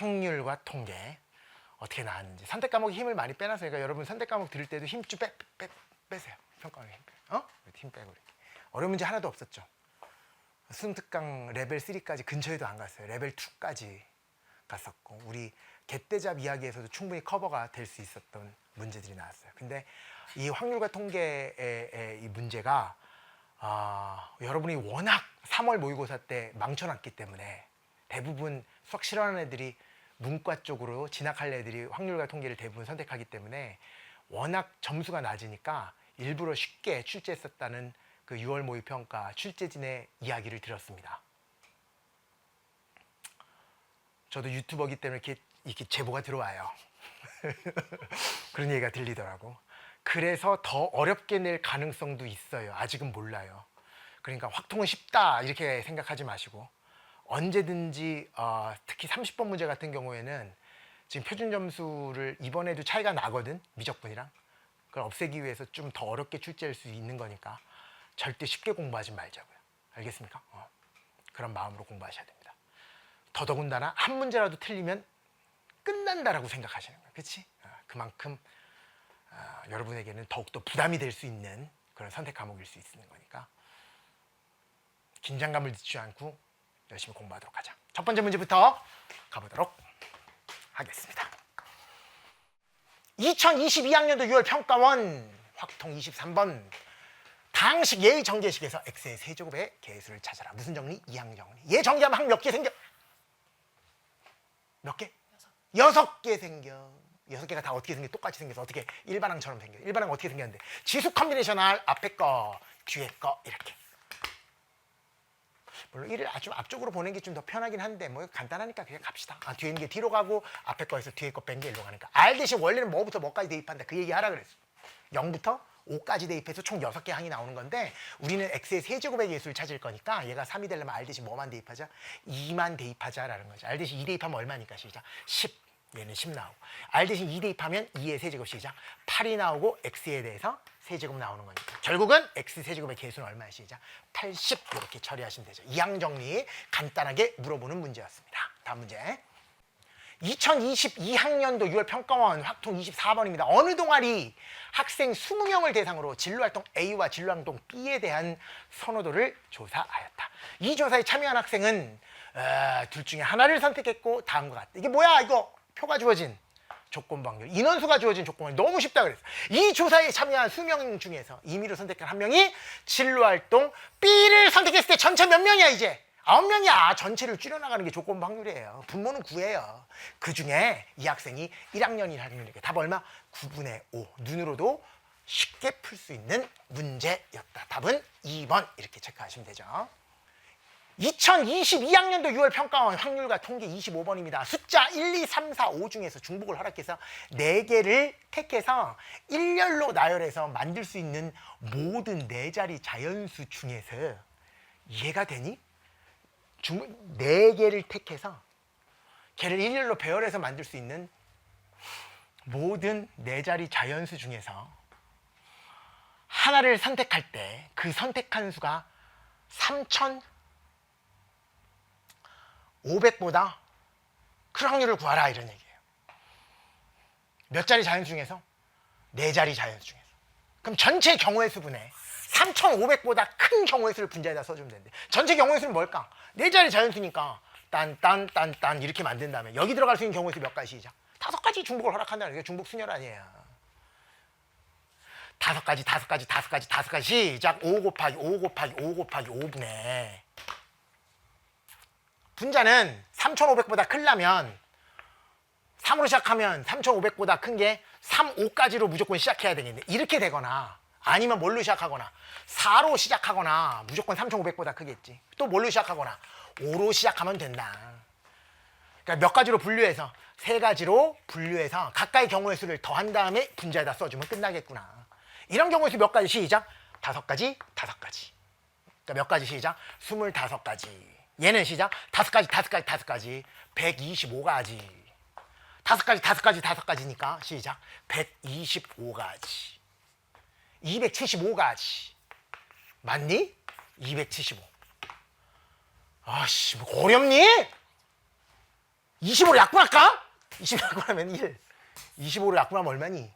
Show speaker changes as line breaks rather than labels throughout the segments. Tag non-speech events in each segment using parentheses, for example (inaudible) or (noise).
확률과 통계 어떻게 나왔는지 선택 과목 힘을 많이 빼놨으니까 여러분 선택 과목 들을 때도 힘 좀 빼, 빼, 빼세요. 평가에 힘 빼. 어? 힘 빼고 이렇게. 어려운 문제 하나도 없었죠. 수능 특강 레벨 3까지 근처에도 안 갔어요. 레벨 2까지 갔었고 우리 개떼잡 이야기에서도 충분히 커버가 될 수 있었던 문제들이 나왔어요. 근데 이 확률과 통계의 이 문제가 아, 여러분이 워낙 3월 모의고사 때 망쳐놨기 때문에 대부분 수학 싫어하는 애들이 문과 쪽으로 진학할 애들이 확률과 통계를 대부분 선택하기 때문에 워낙 점수가 낮으니까 일부러 쉽게 출제했었다는 그 6월 모의 평가 출제진의 이야기를 들었습니다. 저도 유튜버기 때문에 이렇게, 이렇게 제보가 들어와요. (laughs) 그런 얘기가 들리더라고. 그래서 더 어렵게 낼 가능성도 있어요. 아직은 몰라요. 그러니까 확통은 쉽다 이렇게 생각하지 마시고 언제든지 어, 특히 30번 문제 같은 경우에는 지금 표준 점수를 이번에도 차이가 나거든 미적분이랑 그걸 없애기 위해서 좀 더 어렵게 출제할 수 있는 거니까 절대 쉽게 공부하지 말자고요. 알겠습니까? 어. 그런 마음으로 공부하셔야 됩니다. 더더군다나 한 문제라도 틀리면 끝난다라고 생각하시는 거예요. 그렇지? 그만큼 어, 여러분에게는 더욱더 부담이 될 수 있는 그런 선택 과목일 수 있는 거니까 긴장감을 늦추지 않고 열심히 공부하도록 하자. 첫 번째 문제부터 가보도록 하겠습니다. 2022학년도 6월 평가원 확통 23번 당식 예의 정제식에서 x의 세제곱의 개수를 찾아라. 무슨 정리? 이항 정리. 얘 정리하면 한몇개 생겨? 몇 개? 여섯 개 생겨. 여섯 개가 다 어떻게 생겨? 똑같이 생겨서 어떻게 일반항처럼 생겨. 일반항 어떻게 생겼는데? 지수 컨비네이션할 앞에 거, 뒤에 거 이렇게. 물론 이를 아주 앞쪽으로 보는 게 좀 더 편하긴 한데 뭐 간단하니까 그냥 갑시다. 아, 뒤에 있는 게 뒤로 가고 앞에 거에서 뒤에 거 뺀 게 일로 가니까. R 대신 원래는 뭐부터 뭐까지 대입한다. 그 얘기 하라 그랬어. 0부터 5까지 대입해서 총 6개 항이 나오는 건데 우리는 x의 세제곱의 개수를 찾을 거니까 얘가 3이 되려면 r 대신 뭐만 대입하자? 2만 대입하자라는 거죠. r 대신 2 대입하면 얼마니까 시작? 10. 얘는 10 나오고 r 대신 2 대입하면 2의 세제곱 시작 8이 나오고 x에 대해서 세제곱 나오는 거니까. 결국은 x 세제곱의 개수는 얼마야? 시작. 80 이렇게 처리하시면 되죠. 이항 정리 간단하게 물어보는 문제였습니다. 다음 문제. 2022학년도 6월 평가원 확통 24번입니다. 어느 동아리 학생 20명을 대상으로 진로활동 A와 진로활동 B에 대한 선호도를 조사하였다. 이 조사에 참여한 학생은 어, 둘 중에 하나를 선택했고 다음과 같다. 이게 뭐야? 이거 표가 주어진 조건 방률 인원수가 주어진 조건이 너무 쉽다 그랬어. 이 조사에 참여한 수명 중에서 임의로 선택한 한 명이 진로활동 B를 선택했을 때 전체 몇 명이야 이제? 아홉 명이야. 전체를 줄여나가는 게 조건 확률이에요. 분모는 9예요. 그 중에 이 학생이 1학년일 확률이게 답 얼마? 9분의 5. 눈으로도 쉽게 풀 수 있는 문제였다. 답은 2번 이렇게 체크하시면 되죠. 2022학년도 6월 평가원 확률과 통계 25번입니다. 숫자 1, 2, 3, 4, 5 중에서 중복을 허락해서 4개를 택해서 일렬로 나열해서 만들 수 있는 모든 4자리 자연수 중에서 이해가 되니? 중, 4개를 택해서 걔를 일렬로 배열해서 만들 수 있는 모든 4자리 자연수 중에서 하나를 선택할 때 그 선택한 수가 3,500보다 큰 확률을 구하라 이런 얘기예요. 몇 자리 자연수 중에서? 4자리 자연수 중에서. 그럼 전체 경우의 수분에 3,500보다 큰 경우의 수를 분자에다 써주면 되는데 전체 경우의 수는 뭘까? 네 자리 자연수니까 딴딴딴딴 이렇게 만든 다음에 여기 들어갈 수 있는 경우의 수 몇 가지 시작? 다섯 가지 중복을 허락한다는 게 중복 순열 아니에요. 다섯 가지, 다섯 가지, 다섯 가지, 다섯 가지 시작. 5 곱하기 5 곱하기 5 곱하기 5분의 분자는 3,500보다 크려면 3으로 시작하면 3,500보다 큰 게 3, 5까지로 무조건 시작해야 되겠네. 이렇게 되거나 아니면 뭘로 시작하거나 4로 시작하거나 무조건 3,500보다 크겠지. 또 뭘로 시작하거나 5로 시작하면 된다. 그러니까 몇 가지로 분류해서 세 가지로 분류해서 각각의 경우의 수를 더한 다음에 분자에다 써주면 끝나겠구나. 이런 경우의 수 몇 가지 시작? 다섯 가지, 다섯 가지. 그러니까 몇 가지 시작? 스물다섯 가지. 얘는 시작? 다섯 가지, 다섯 가지, 다섯 가지. 125가지. 다섯 가지, 다섯 가지, 다섯 가지니까 시작. 125가지. 275가지. 맞니? 275. 아씨, 뭐 어렵니? 25로 약분할까? 25로 약분하면 1. 25로 약분하면 얼마니?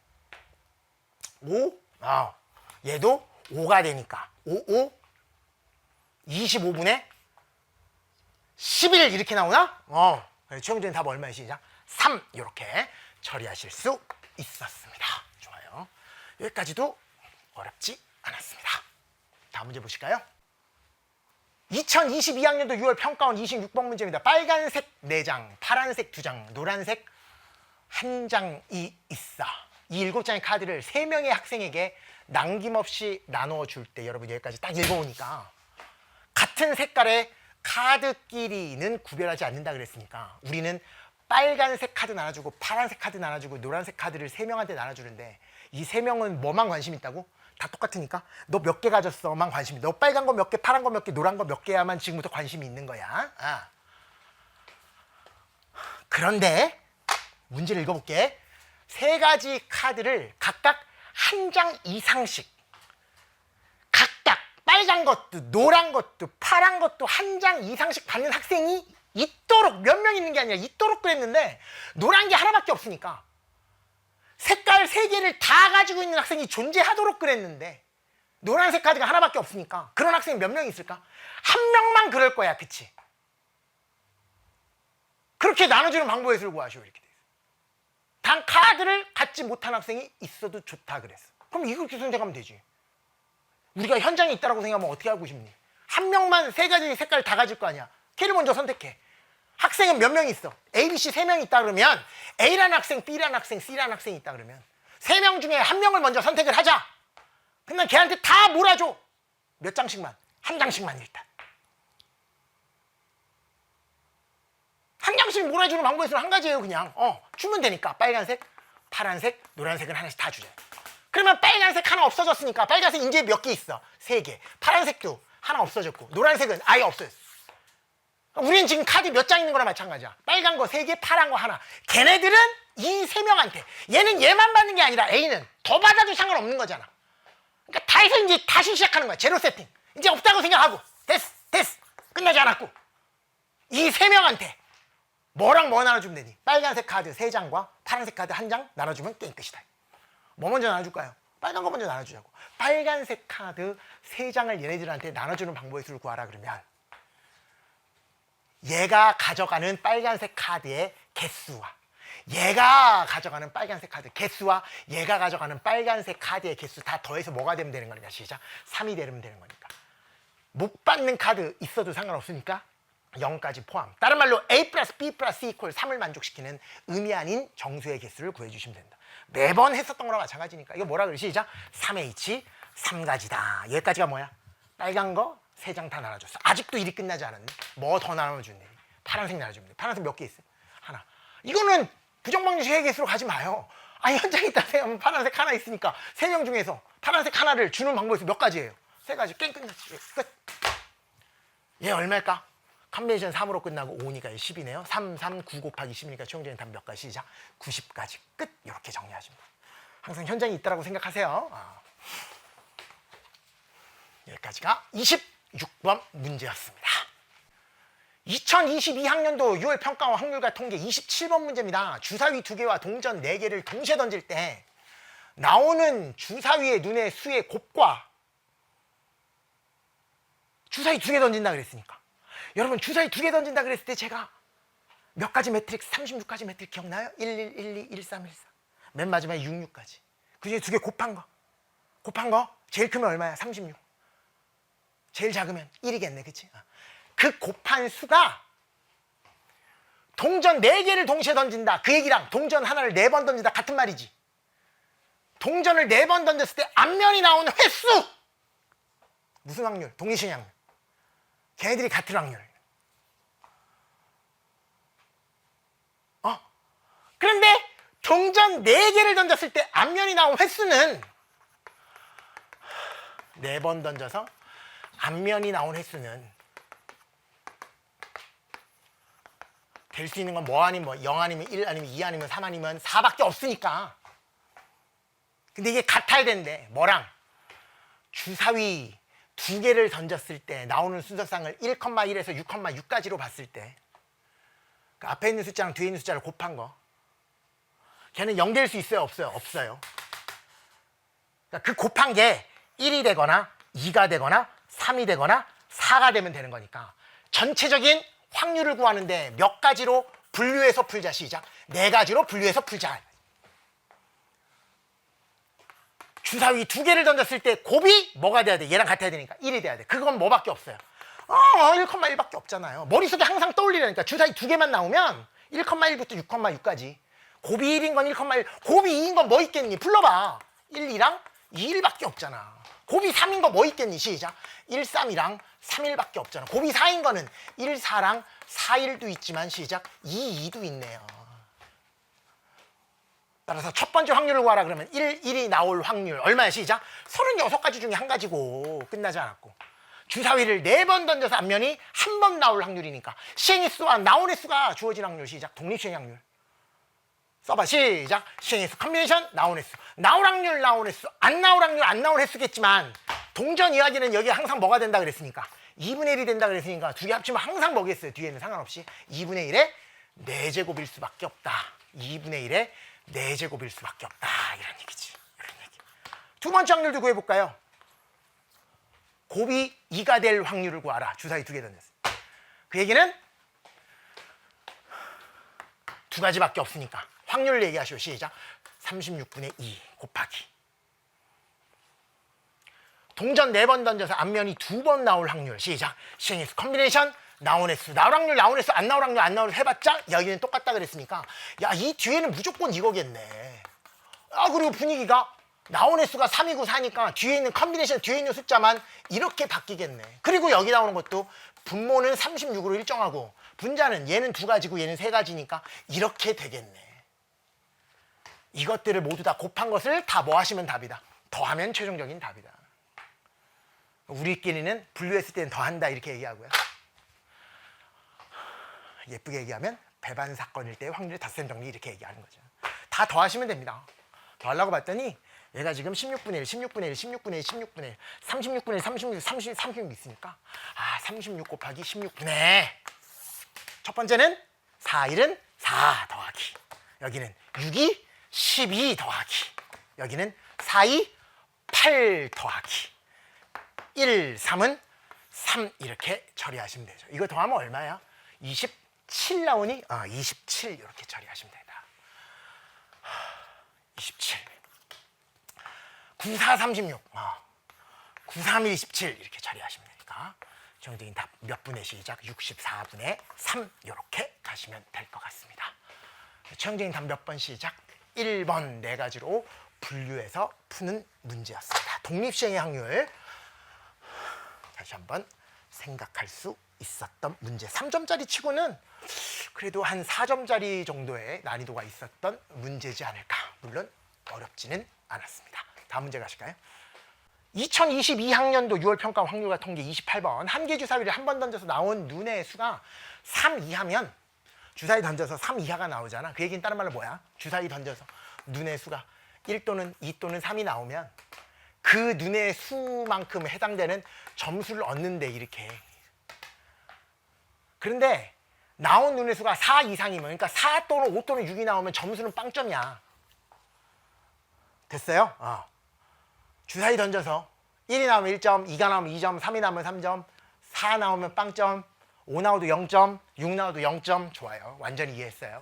5? 아, 얘도 5가 되니까. 5, 5? 25분의 11 이렇게 나오나? 어. 최영준 답 얼마야 시작? 3 이렇게 처리하실 수 있었습니다. 좋아요. 여기까지도 어렵지 않았습니다. 다음 문제 보실까요? 2022학년도 6월 평가원 26번 문제입니다. 빨간색 4장, 파란색 2장, 노란색 한 장이 있어. 이 7장의 카드를 3명의 학생에게 남김없이 나누어 줄때 여러분 여기까지 딱 읽어오니까 같은 색깔의 카드끼리는 구별하지 않는다 그랬으니까 우리는 빨간색 카드 나눠주고 파란색 카드 나눠주고 노란색 카드를 세 명한테 나눠주는데 이 세 명은 뭐만 관심 있다고? 다 똑같으니까 너 몇 개 가졌어만 관심이 너 빨간 거 몇 개 파란 거 몇 개 노란 거 몇 개야만 지금부터 관심이 있는 거야 아. 그런데 문제를 읽어볼게 세 가지 카드를 각각 한 장 이상씩 빨간 것도 노란 것도 파란 것도 한 장 이상씩 받는 학생이 있도록 몇 명 있는 게 아니라 있도록 그랬는데 노란 게 하나밖에 없으니까 색깔 세 개를 다 가지고 있는 학생이 존재하도록 그랬는데 노란색 카드가 하나밖에 없으니까 그런 학생이 몇 명 있을까? 한 명만 그럴 거야, 그치? 그렇게 나눠주는 방법에 술고 하시오 이렇게 돼 있어. 단 카드를 갖지 못한 학생이 있어도 좋다 그랬어. 그럼 이렇게 선택하면 되지. 우리가 현장에 있다라고 생각하면 어떻게 하고 싶니? 한 명만 세 가지 색깔 다 가질 거 아니야. 걔를 먼저 선택해. 학생은 몇명 있어? A, B, C 세명 있다 그러면 A라는 학생, B라는 학생, C라는 학생이 있다 그러면 세 명 중에 한 명을 먼저 선택을 하자. 근데 걔한테 다 몰아줘. 몇 장씩만? 한 장씩만 일단. 한 장씩 몰아주는 있으면 한 가지예요 그냥. 어, 주면 되니까 빨간색, 파란색, 노란색은 하나씩 다 주자. 그러면 빨간색 하나 없어졌으니까 빨간색 이제 몇 개 있어? 세 개. 파란색도 하나 없어졌고 노란색은 아예 없어졌어. 우리는 지금 카드 몇 장 있는 거나 마찬가지야. 빨간 거 세 개, 파란 거 하나. 걔네들은 이 세 명한테 얘는 얘만 받는 게 아니라 A는 더 받아도 상관없는 거잖아. 그러니까 다 해서 이제 다시 시작하는 거야. 제로 세팅. 이제 없다고 생각하고 됐어, 됐어. 끝나지 않았고 이 세 명한테 뭐랑 뭐 나눠주면 되니? 빨간색 카드 세 장과 파란색 카드 한 장 나눠주면 게임 끝이다. 뭐 먼저 나눠줄까요? 빨간 거 먼저 나눠주자고. 빨간색 카드 세 장을 얘네들한테 나눠주는 방법의 수를 구하라 그러면 얘가 가져가는 빨간색 카드의 개수와 얘가 가져가는 빨간색 카드 개수와 얘가 가져가는 빨간색 카드의 개수 다 더해서 뭐가 되면 되는 거냐 시작 3이 되면 되는 거니까 못 받는 카드 있어도 상관없으니까 0까지 포함 다른 말로 A 플러스 B 플러스 C 이퀄 3을 만족시키는 의미 아닌 정수의 개수를 구해주시면 된다 매번 했었던 거랑 마찬가지니까. 이거 뭐라 그래 시작. 3H 3가지다. 여기까지가 뭐야? 빨간 거세장다 나눠줬어. 아직도 일이 끝나지 않았네. 뭐 더 나눠주면 되니 파란색 돼 파란색 몇 개 있어? 하나. 이거는 부정방정식의 개수로 가지 마요. 아니 현장에 있다. 생각하면 파란색 하나 있으니까 세 명 중에서 파란색 하나를 주는 방법이 몇 가지예요? 세 가지. 깽 끝났지. 끝. 얘 얼마일까? 컨벤션 3으로 끝나고 5니까 10이네요. 3, 3, 9 곱하기 10이니까 최종적인 답 몇 가지 시작? 90까지 끝. 이렇게 돼요. 항상 현장에 있다라고 생각하세요. 아. 여기까지가 26번 문제였습니다. 2022학년도 6월 평가원 확률과 통계 27번 문제입니다. 주사위 두 개와 동전 네 개를 동시에 던질 때 나오는 주사위의 눈의 수의 곱과 주사위 두개 던진다 그랬으니까. 여러분 주사위 두 개 던진다 그랬을 때 제가 몇 가지 매트릭스 36가지 매트릭스 기억나요? 1, 1, 1, 2, 1, 3, 1, 4. 맨 마지막에 6, 6까지. 그 중에 두 개 곱한 거. 곱한 거 제일 크면 얼마야? 36. 제일 작으면 1이겠네. 그치? 어. 그 곱한 수가 동전 4개를 동시에 던진다. 그 얘기랑 동전 하나를 4번 던진다. 같은 말이지. 동전을 4번 던졌을 때 앞면이 나오는 횟수! 무슨 확률? 동일신 확률. 걔네들이 같은 확률. 어? 그런데 동전 4개를 던졌을 때 앞면이 나온 횟수는 4번 던져서 앞면이 나온 횟수는 될 수 있는 건 뭐 아니면 뭐 0 아니면 1 아니면 2 아니면 3 아니면 4밖에 없으니까. 근데 이게 같아야 되는데 뭐랑 주사위 두 개를 던졌을 때 나오는 순서상을 1,1에서 6,6까지로 봤을 때 그 앞에 있는 숫자랑 뒤에 있는 숫자를 곱한 거. 걔는 0될 수 있어요? 없어요? 없어요. 그러니까 그 곱한 게 1이 되거나 2가 되거나 3이 되거나 4가 되면 되는 거니까 전체적인 확률을 구하는데 몇 가지로 분류해서 풀자 시작. 네 가지로 분류해서 풀자. 주사위 두 개를 던졌을 때 곱이 뭐가 돼야 돼? 얘랑 같아야 되니까 1이 돼야 돼. 그건 뭐밖에 없어요. 어, 1,1밖에 없잖아요. 머릿속에 항상 떠올리라니까 주사위 두 개만 나오면 1,1부터 6,6까지. 곱이 1인 건 1,1, 곱이 2인 건 뭐 있겠니? 불러봐. 1, 2랑 2, 1밖에 없잖아. 곱이 3인 거 뭐 있겠니? 시작. 1, 3이랑 3, 1밖에 없잖아. 곱이 4인 거는 1, 4랑 4, 1도 있지만 시작. 2, 2도 있네요. 따라서 첫 번째 확률을 구하라 그러면 1, 1이 나올 확률. 얼마야? 시작? 36가지 중에 한 가지고 끝나지 않았고. 주사위를 네 번 던져서 앞면이 한 번 나올 확률이니까. 시행의 수와 나온 횟수가 주어진 확률. 시작. 독립시행 확률. 써봐. 시작. 시행의 수. 컨비네이션 나온 횟수. 나올 확률 나온 횟수. 안 나올 확률 안 나올 횟수겠지만 동전 이야기는 여기 항상 뭐가 된다 그랬으니까. 2분의 1이 된다 그랬으니까 두 개 합치면 항상 뭐겠어요? 뒤에는 상관없이 2분의 1의 4제곱일 수밖에 없다. 2분의 1의 4제곱일 수밖에 없다. 이런 얘기지. 이런 얘기. 두 번째 확률도 구해볼까요? 곱이 2가 될 확률을 구하라. 주사위 두 개 던졌어 그 얘기는 두 가지밖에 없으니까 확률을 얘기하시오. 시작. 36분의 2 곱하기. 동전 네 번 던져서 앞면이 두 번 나올 확률. 시작. 시행해서 컨비네이션 나온 횟수 나올 확률 나온 횟수 안 나올 확률 안 횟수 해봤자 여기는 똑같다 그랬으니까. 야 이 뒤에는 무조건 이거겠네. 아 그리고 분위기가 나온 횟수가 3이고 4니까 뒤에 있는 컨비네이션 뒤에 있는 숫자만 이렇게 바뀌겠네. 그리고 여기 나오는 것도 분모는 36으로 일정하고 분자는 얘는 두 가지고 얘는 세 가지니까 이렇게 되겠네. 이것들을 모두 다 곱한 것을 다 뭐 하시면 답이다? 더하면 최종적인 답이다. 우리끼리는 분류했을 때는 더한다 이렇게 얘기하고요. 예쁘게 얘기하면 배반 사건일 때의 확률이 닷셈 정리 이렇게 얘기하는 거죠. 다 더하시면 됩니다. 더하려고 봤더니 얘가 지금 16분의 1, 16분의 1, 16분의 1, 16분의 1, 36분의 1, 36, 30, 36 있으니까 아, 36 곱하기 16분의 첫 번째는 4, 1은 4 더하기 여기는 6이 12 더하기 여기는 4, 2, 8 더하기 1, 3은 3 이렇게 처리하시면 되죠. 이거 더하면 얼마야? 27 나오니? 아, 27 이렇게 처리하시면 된다. 27. 94, 36. 어. 93, 27 이렇게 처리하시면 되니까 정적인 답 몇 분의 시작? 64분의 3 이렇게 가시면 될 것 같습니다. 최종적인 답 몇 번 시작? 1번 네 가지로 분류해서 푸는 문제였습니다. 독립시행의 확률 다시 한번 생각할 수 있었던 문제. 3점짜리 치고는 그래도 한 4점짜리 정도의 난이도가 있었던 문제지 않을까. 물론 어렵지는 않았습니다. 다음 문제 가실까요? 2022학년도 6월 평가 확률과 통계 28번 한 개 주사위를 한 번 던져서 나온 눈의 수가 3 이하면 주사위 던져서 3 이하가 나오잖아. 그 얘기는 다른 말로 뭐야? 주사위 던져서 눈의 수가 1 또는 2 또는 3이 나오면 그 눈의 수만큼 해당되는 점수를 얻는데 이렇게 그런데 나온 눈의 수가 4 이상이면 그러니까 4 또는 5 또는 6이 나오면 점수는 빵점이야 됐어요? 어. 주사위 던져서 1이 나오면 1점, 2가 나오면 2점, 3이 나오면 3점, 4 나오면 빵점, 5 나와도 0점, 6 나와도 0점 좋아요 완전히 이해했어요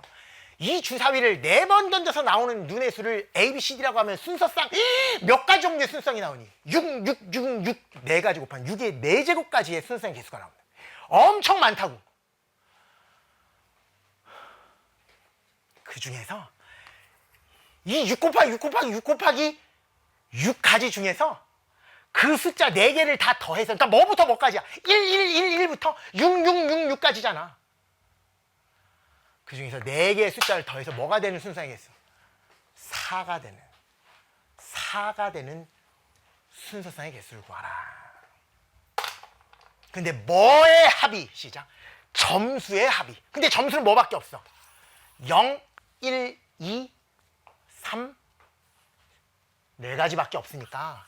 이 주사위를 네 번 던져서 나오는 눈의 수를 A, B, C, D라고 하면 순서상 (gasps) 몇 가지 종류의 순서이 나오니? 6, 6, 6, 6, 네 가지 곱한 6의 네 제곱까지의 순서의 개수가 나옵니다. 엄청 많다고. 그 중에서 이 6 곱하기 6 곱하기 6 곱하기 6가지 중에서 그 숫자 4개를 다 더해서 그러니까 뭐부터 뭐까지야? 1, 1, 1, 1부터 6, 6, 6, 6까지잖아. 그 중에서 네 개의 숫자를 더해서 뭐가 되는 순서이겠어? 4가 되는 4가 되는 순서상의 개수를 구하라. 근데 뭐의 합이 시작? 점수의 합이. 근데 점수는 뭐밖에 없어? 0, 1, 2, 3, 네 가지밖에 없으니까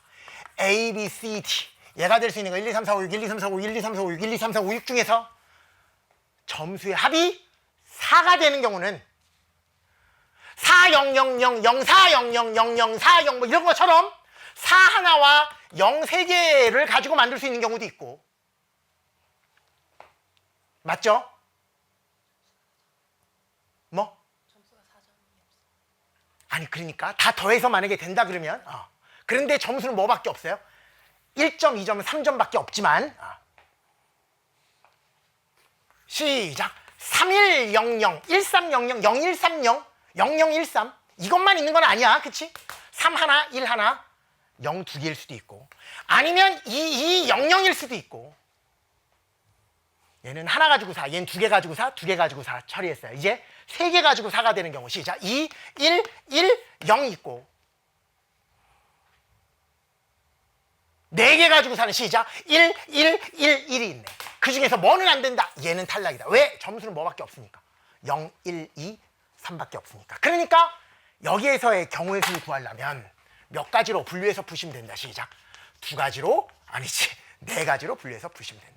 A, B, C, D 얘가 될 수 있는 거 1, 2, 3, 4, 5, 6, 1, 2, 3, 4, 5, 1, 2, 3, 4, 5, 6, 1, 2, 3, 4, 5, 6 중에서 점수의 합이 4가 되는 경우는 4 0 0 0 0 4 0 0 0 0 4 0 뭐 이런 것처럼 4 하나와 0세 개를 가지고 만들 수 있는 경우도 있고 맞죠? 뭐? 아니 그러니까 다 더해서 만약에 된다 그러면 어. 그런데 점수는 뭐밖에 없어요? 1점, 2점, 3점밖에 없지만 어. 시작 3100, 1300, 0130, 0013 이것만 있는 건 아니야 그치? 3 하나, 1 하나, 0 두 개일 수도 있고 아니면 2, 2, 0, 0일 수도 있고 얘는 하나 가지고 4, 얘는 두 개 가지고 4, 두개 가지고 4 처리했어요. 이제 세 개 가지고 4가 되는 경우 시작. 2, 1, 1, 0 있고 네 개 가지고 사는 시작. 1, 1, 1, 1이 있네. 그 중에서 뭐는 안 된다? 얘는 탈락이다. 왜? 점수는 뭐밖에 없으니까. 0, 1, 2, 3밖에 없으니까. 그러니까 여기에서의 경우의 수를 구하려면 몇 가지로 분류해서 푸시면 된다. 시작. 두 가지로 아니지. 네 가지로 분류해서 푸시면 된다.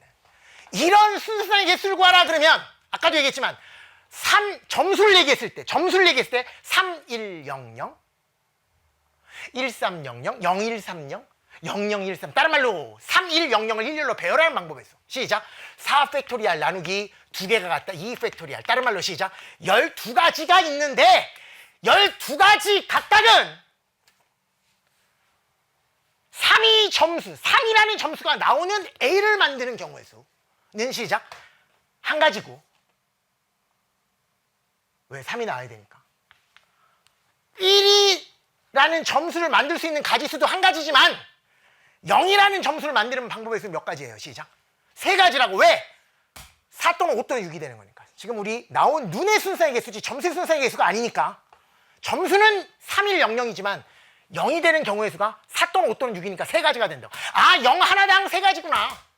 이런 순수상의 개수를 구하라 그러면 아까도 얘기했지만 3 점수를 얘기했을 때 점수를 얘기했을 때 3100 1300 0130 0013 다른 말로 3100을 일렬로 배열하는 방법이 있어. 시작. 4 팩토리알 나누기 두 개가 같다. 2 팩토리알. 다른 말로 시작. 12가지가 있는데 12가지 각각은 3이 점수 3이라는 점수가 나오는 A를 만드는 경우의 수 는 시작. 한 가지고 왜 3이 나와야 되니까. 1이라는 점수를 만들 수 있는 가지수도 한 가지지만 0이라는 점수를 만드는 방법에서 몇 가지예요? 시작. 세 가지라고. 왜? 4 또는 5 또는 6이 되는 거니까. 지금 우리 나온 눈의 순서의 개수지 점수의 순서의 개수가 아니니까. 점수는 3일 00이지만 0이 되는 경우의 수가 4 또는 5 또는 6이니까 세 가지가 된다 아 0 하나당 세 가지구나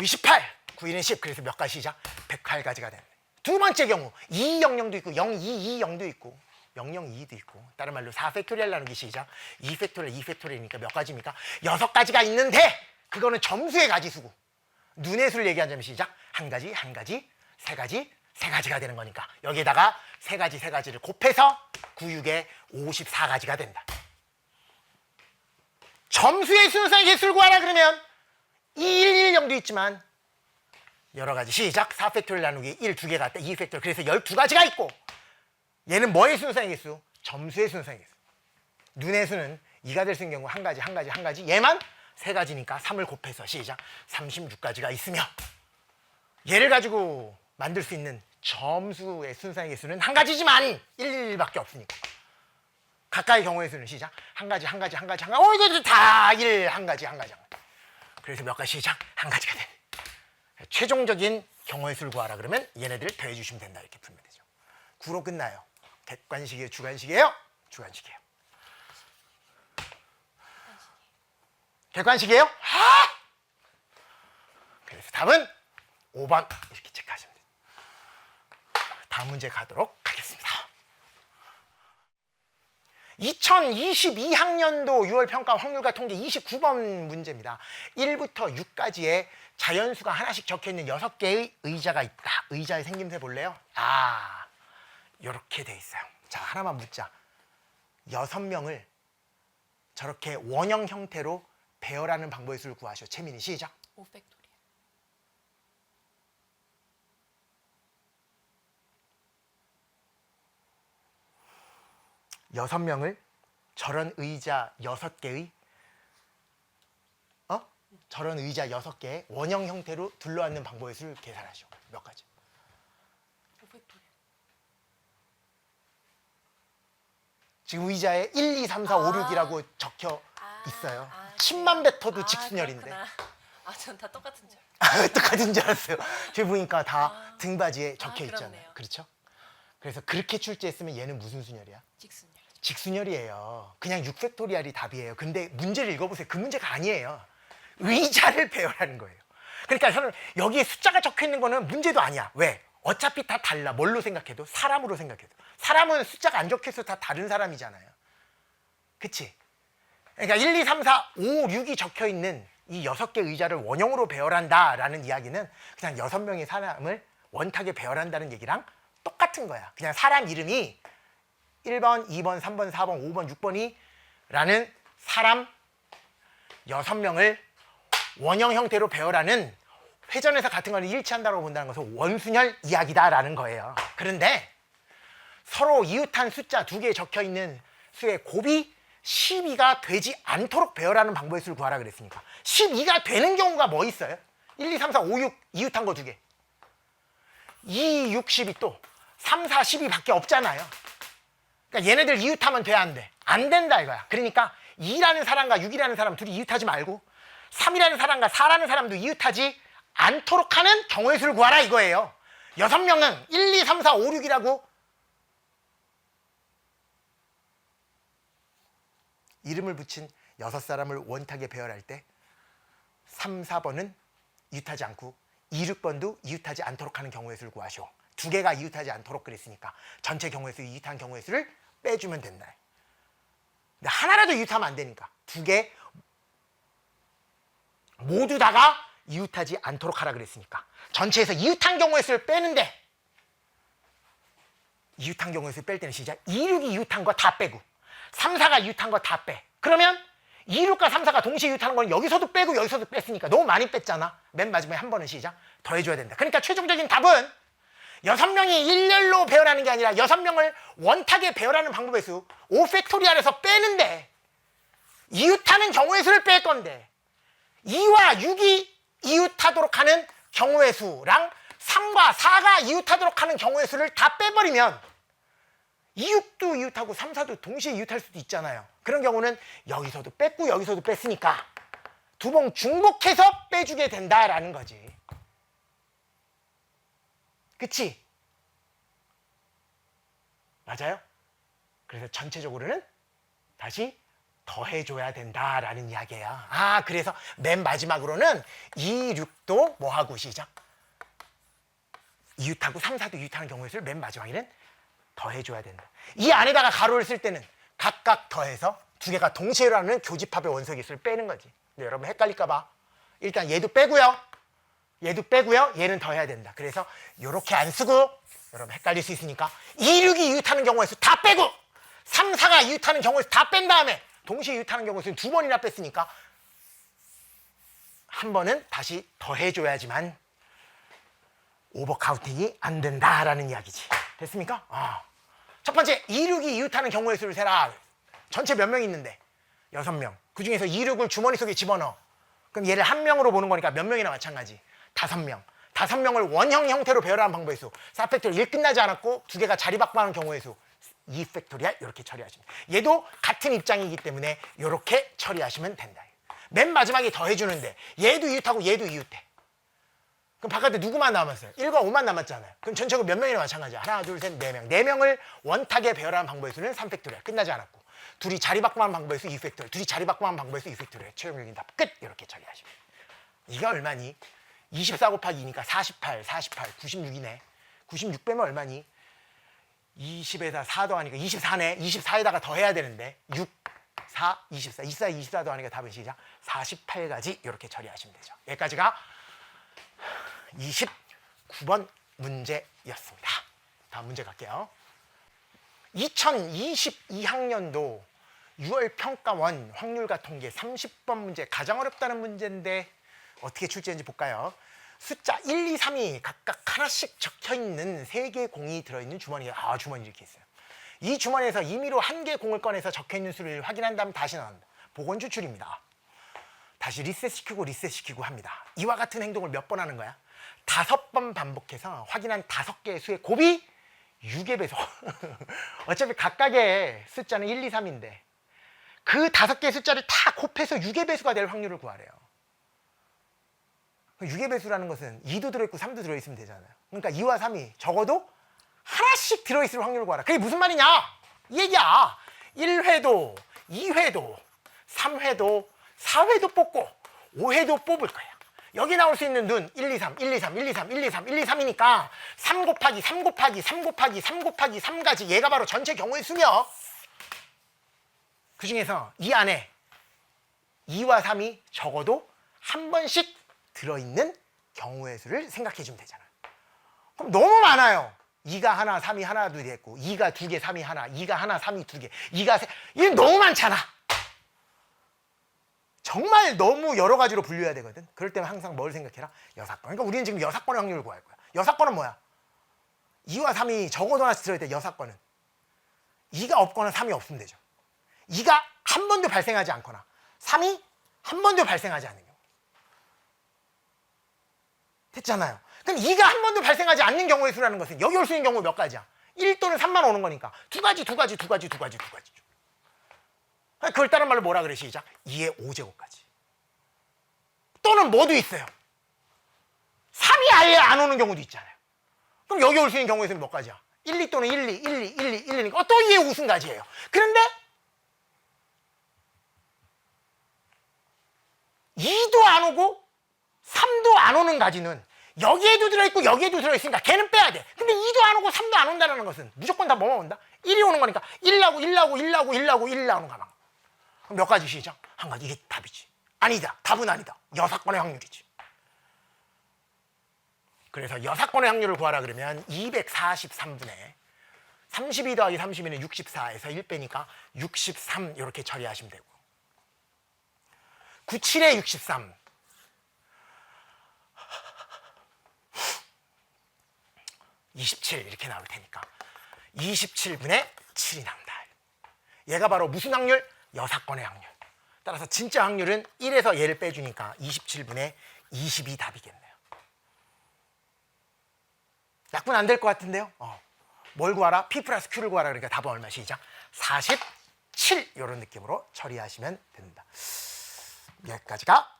9, 28, 9일은 10 그래서 몇 가지 시작? 108가지가 되는 두 번째 경우 200도 있고 0220도 있고 002도 있고 다른 말로 4 팩토리얼 나누기 시작. 2 팩토리얼 2 팩토리얼이니까 몇 가지입니까? 여섯 가지가 있는데 그거는 점수의 가지수고. 눈의 수를 얘기하자면 시작. 한 가지 한 가지 세 가지 세 가지가 되는 거니까. 여기에다가 세 가지 세 가지를 곱해서 9, 6에 54가지가 된다. 점수의 순서의 개수를 구하라 그러면 211정도 있지만 여러 가지. 시작. 4팩토리얼 나누기. 1 두개 같다 2팩토리얼 그래서 12가지가 있고 얘는 뭐의 순서의 개수? 점수의 순서의 개수. 눈의 수는 2가 될 수 있는 경우 한 가지 한 가지 한 가지. 얘만 세 가지니까 3을 곱해서 시작. 36가지가 있으며 얘를 가지고 만들 수 있는 점수의 순서의 개수는 한 가지지만 1밖에 없으니까. 가까이 경우의 수는 시작. 한 가지 한 가지 한 가지 한 가지. 어 이거 다 1 한 가지 한 가지 한 가지 그래서 몇 가지 시작 한 가지가 돼. 최종적인 경우의 수를 구하라 그러면 얘네들을 더해 주시면 된다 이렇게 풀면 되죠. 구로 끝나요. 객관식이에요, 주관식이에요? 주관식이에요. 객관식이에요? 하! 그래서 답은 5번 이렇게 체크하시면 돼요. 다음 문제 가도록 하겠습니다. 2022학년도 6월 평가 확률과 통계 29번 문제입니다. 1부터 6까지의 자연수가 하나씩 적혀 있는 6개의 의자가 있다. 의자의 생김새 볼래요? 아, 이렇게 돼 있어요. 자, 하나만 묻자. 6명을 저렇게 원형 형태로 배열하는 방법의 수를 구하시오. 채민이 시작.
5팩토
여섯 명을 저런 의자 여섯 개의 어? 저런 의자 여섯 개의 원형 형태로 둘러앉는 방법의 수를 계산하시오. 몇 가지?
5팩토리얼.
지금 의자에 1, 2, 3, 4, 5,
아.
6이라고 적혀
아,
있어요.
아,
10만 뱉어도
아,
직순열인데.
그렇구나. 아, 전 다 똑같은 줄. (laughs)
똑같은 줄 알았어요. 지금 보니까 다
아.
등받이에 적혀
아,
있잖아요. 그렇죠? 그래서 그렇게 출제했으면 얘는 무슨 순열이야?
직순열.
직순열이에요. 그냥 6팩토리알이 답이에요. 근데 문제를 읽어보세요. 그 문제가 아니에요. 의자를 배열하는 거예요. 그러니까 저는 여기에 숫자가 적혀 있는 거는 문제도 아니야. 왜? 어차피 다 달라. 뭘로 생각해도 사람으로 생각해도. 사람은 숫자가 안 적혀 있어 다 다른 사람이잖아요. 그치? 그러니까 1, 2, 3, 4, 5, 6이 적혀 있는 이 여섯 개 의자를 원형으로 배열한다라는 이야기는 그냥 여섯 명의 사람을 원탁에 배열한다는 얘기랑 똑같은 거야. 그냥 사람 이름이 1번, 2번, 3번, 4번, 5번, 6번이 라는 사람 여섯 명을 원형 형태로 배열하는 회전에서 같은 걸 일치한다고 본다는 것은 원순혈 이야기다라는 거예요. 그런데 서로 이웃한 숫자 두 개에 적혀 있는 수의 곱이 12가 되지 않도록 배열하는 방법의 수를 구하라 그랬으니까 12가 되는 경우가 뭐 있어요? 1, 2, 3, 4, 5, 6 이웃한 거 두 개. 2, 6, 10이 또 3, 4, 12밖에 없잖아요. 그러니까 얘네들 이웃하면 돼, 안 돼? 안 된다 이거야. 그러니까 2라는 사람과 6이라는 사람 둘이 이웃하지 말고 3이라는 사람과 4라는 사람도 이웃하지 않도록 하는 경우의 수를 구하라 이거예요. 여섯 명은 1, 2, 3, 4, 5, 6이라고 이름을 붙인 여섯 사람을 원탁에 배열할 때 3, 4번은 이웃하지 않고 2, 6번도 이웃하지 않도록 하는 경우의 수를 구하시오. 두 개가 이웃하지 않도록 그랬으니까 전체 경우의 수 이웃한 경우의 수를 빼주면 된다. 근데 하나라도 이웃하면 안 되니까 두 개 모두 다가 이웃하지 않도록 하라 그랬으니까 전체에서 이웃한 경우의 수를 빼는데 이웃한 경우의 수를 뺄 때는 시작 2, 6이 이웃한 거 다 빼고 3, 4가 이웃한 거 다 빼. 그러면 2, 6과 3, 4가 동시에 이웃하는 건 여기서도 빼고 여기서도 뺐으니까 너무 많이 뺐잖아. 맨 마지막에 한 번은 시작. 더해줘야 된다. 그러니까 최종적인 답은 여섯 명이 일렬로 배열하는 게 아니라 여섯 명을 원탁에 배열하는 방법의 수 5팩토리알에서 빼는데 이웃하는 경우의 수를 뺄 건데 2와 6이 이웃하도록 하는 경우의 수랑 3과 4가 이웃하도록 하는 경우의 수를 다 빼버리면 2육도 이웃하고 3, 4도 동시에 이웃할 수도 있잖아요. 그런 경우는 여기서도 뺐고 여기서도 뺐으니까 두 번 중복해서 빼주게 된다라는 거지. 그치? 맞아요? 그래서 전체적으로는 다시 더해줘야 된다라는 이야기예요. 아, 그래서 맨 마지막으로는 2, 6도 뭐하고 시작? 이웃하고 3, 4도 이웃하는 수를 맨 마지막에는 더해줘야 된다. 이 안에다가 가로를 쓸 때는 각각 더해서 두 개가 동시에 일어나는 교집합의 원소의 수를 빼는 거지. 근데 여러분 헷갈릴까 봐 일단 얘도 빼고요. 얘도 빼고요. 얘는 더 해야 된다. 그래서 이렇게 안 쓰고 여러분 헷갈릴 수 있으니까 2, 6이 이웃하는 경우의 수다 빼고 3, 4가 이웃하는 경우의 수다뺀 다음에 동시에 이웃하는 경우의 수는 두 번이나 뺐으니까 한 번은 다시 더해줘야지만 오버 카운팅이 안 된다라는 이야기지. 됐습니까? 아. 첫 번째, 26이 이웃하는 경우의 수를 세라. 전체 몇 명 있는데? 여섯 명. 그 중에서 26을 주머니 속에 집어넣어. 그럼 얘를 한 명으로 보는 거니까 몇 명이나 마찬가지. 다섯 명. 다섯 명을 원형 형태로 배열하는 방법의 수. 4팩토리 1 끝나지 않았고 두 개가 자리 바꿔하는 경우의 수. 2팩토리알 이렇게 처리하시면. 얘도 같은 입장이기 때문에 이렇게 처리하시면 된다. 맨 마지막에 더해주는데 얘도 이웃하고 얘도 이웃해. 그럼 바깥에 누구만 남았어요? 1과 5만 남았잖아요. 그럼 전체가 몇 명이나 마찬가지야? 하나, 둘, 셋, 네 명. 네 명을 원탁에 배열하는 방법의 수는 3팩토리야. 끝나지 않았고. 둘이 자리 바꿔하는 방법의 수 2팩토리야. 둘이 자리 바꿔하는 방법의 수 2팩토리야. 최종적인 답 끝! 이렇게 처리하시면. 이게 얼마니? 24 곱하기 2니까 48, 48, 96이네. 96 빼면 얼마니? 20에다 4 더하니까 24네. 24에다가 더해야 되는데 6, 4, 24. 24, 24 더하니까 답은 시작. 48가지 이렇게 처리하시면 되죠. 여기까지가 29번 문제였습니다. 다음 문제 갈게요. 2022학년도 6월 평가원 확률과 통계 30번 문제 가장 어렵다는 문제인데 어떻게 출제했는지 볼까요? 숫자 1, 2, 3이 각각 하나씩 적혀 있는 세 개의 공이 들어있는 주머니가 아 주머니 이렇게 있어요. 이 주머니에서 임의로 한 개 공을 꺼내서 적혀 있는 수를 확인한 다음 다시 나온다. 보건 추출입니다. 다시 리셋시키고 리셋시키고 합니다. 이와 같은 행동을 몇 번 하는 거야? 다섯 번 반복해서 확인한 다섯 개의 수의 곱이 6의 배속. (laughs) 어차피 각각의 숫자는 1, 2, 3인데 그 다섯 개의 숫자를 다 곱해서 6의 배수가 될 확률을 구하래요. 6의 배수라는 것은 2도 들어있고 3도 들어있으면 되잖아요. 그러니까 2와 3이 적어도 하나씩 들어있을 확률을 구하라. 그게 무슨 말이냐? 이 얘기야. 1회도, 2회도, 3회도, 4회도 뽑고 5회도 뽑을 거야. 여기 나올 수 있는 눈 1, 2, 3, 1, 2, 3, 1, 2, 3, 1, 2, 3, 1, 2, 3이니까 3 곱하기 3 곱하기 3 곱하기 3 곱하기 3가지 얘가 바로 전체 경우의 수며 그 중에서 이 안에 2와 3이 적어도 한 번씩 들어있는 경우의 수를 생각해 주면 되잖아요. 그럼 너무 많아요. 2가 하나, 3이 하나, 둘이 했고 2가 두 개, 3이 하나, 2가 하나, 3이 두 개, 2가 세 이게 너무 많잖아. 정말 너무 여러 가지로 분류해야 되거든. 그럴 때는 항상 뭘 생각해라? 여사건. 그러니까 우리는 지금 여사건의 확률을 구할 거야. 여사건은 뭐야? 2와 3이 적어도 하나씩 들어야 돼. 여사건은. 2가 없거나 3이 없으면 되죠. 2가 한 번도 발생하지 않거나 3이 한 번도 발생하지 않는 경우. 됐잖아요. 그럼 2가 한 번도 발생하지 않는 경우의 수라는 것은 여기 올 수 있는 경우 몇 가지야? 1 또는 3만 오는 거니까 두 가지, 두 가지, 두 가지, 두 가지, 두 가지죠. 그걸 다른 말로 뭐라 그래 시작? 2의 5제곱까지. 또는 뭐도 있어요. 3이 아예 안 오는 경우도 있잖아요. 그럼 여기 올 수 있는 경우에서는 몇 가지야? 1, 2 또는 1, 2, 1, 2, 1, 2, 1, 2니까 또 2의 우승가지예요. 그런데 2도 안 오고 3도 안 오는 가지는 여기에도 들어있고 여기에도 들어있으니까 걔는 빼야 돼. 근데 2도 안 오고 3도 안 온다는 것은 무조건 다 뭐만 온다? 1이 오는 거니까 1 나오고 1 나오고 1 나오고 1 나오고 1 나오는 가만. 그럼 몇 가지 시작? 한 가지. 이게 답이지. 아니다. 답은 아니다. 여섯 건의 확률이지. 그래서 여섯 건의 확률을 구하라 그러면 243분의 32 더하기 32는 64에서 1 빼니까 63 이렇게 처리하시면 되고 97에 63 27 이렇게 나올 테니까 27분의 7이 나온다. 얘가 바로 무슨 확률? 여사건의 확률. 따라서 진짜 확률은 1에서 얘를 빼주니까 27분의 20이 답이겠네요. 약분 안 될 것 같은데요? 어. 뭘 구하라? P 플러스 Q를 구하라 그러니까 답은 얼마 시작? 47 이런 느낌으로 처리하시면 됩니다. 여기까지가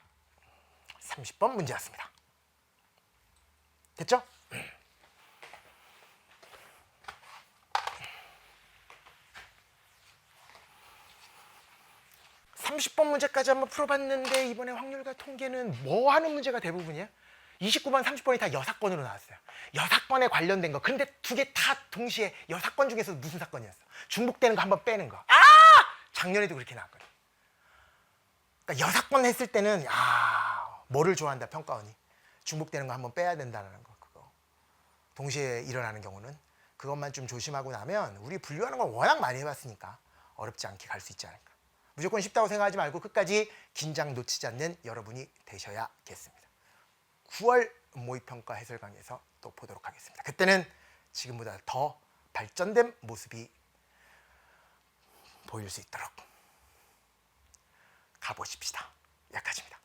30번 문제였습니다. 됐죠? 30번 문제까지 한번 풀어봤는데 이번에 확률과 통계는 뭐 하는 문제가 대부분이야? 29번, 30번이 다 여사건으로 나왔어요. 여사건에 관련된 거. 근데 두 개 다 동시에 여사건 중에서 무슨 사건이었어? 중복되는 거 한번 빼는 거. 아! 작년에도 그렇게 나왔거든. 그러니까 여사건 했을 때는 아 뭐를 좋아한다 평가원이 중복되는 거 한번 빼야 된다는 거 그거. 동시에 일어나는 경우는 그것만 좀 조심하고 나면 우리 분류하는 걸 워낙 많이 해봤으니까 어렵지 않게 갈 수 있지 않을까. 무조건 쉽다고 생각하지 말고 끝까지 긴장 놓치지 않는 여러분이 되셔야겠습니다. 9월 모의평가 해설 강의에서 또 보도록 하겠습니다. 그때는 지금보다 더 발전된 모습이 보일 수 있도록 가보십시다. 여기까지입니다.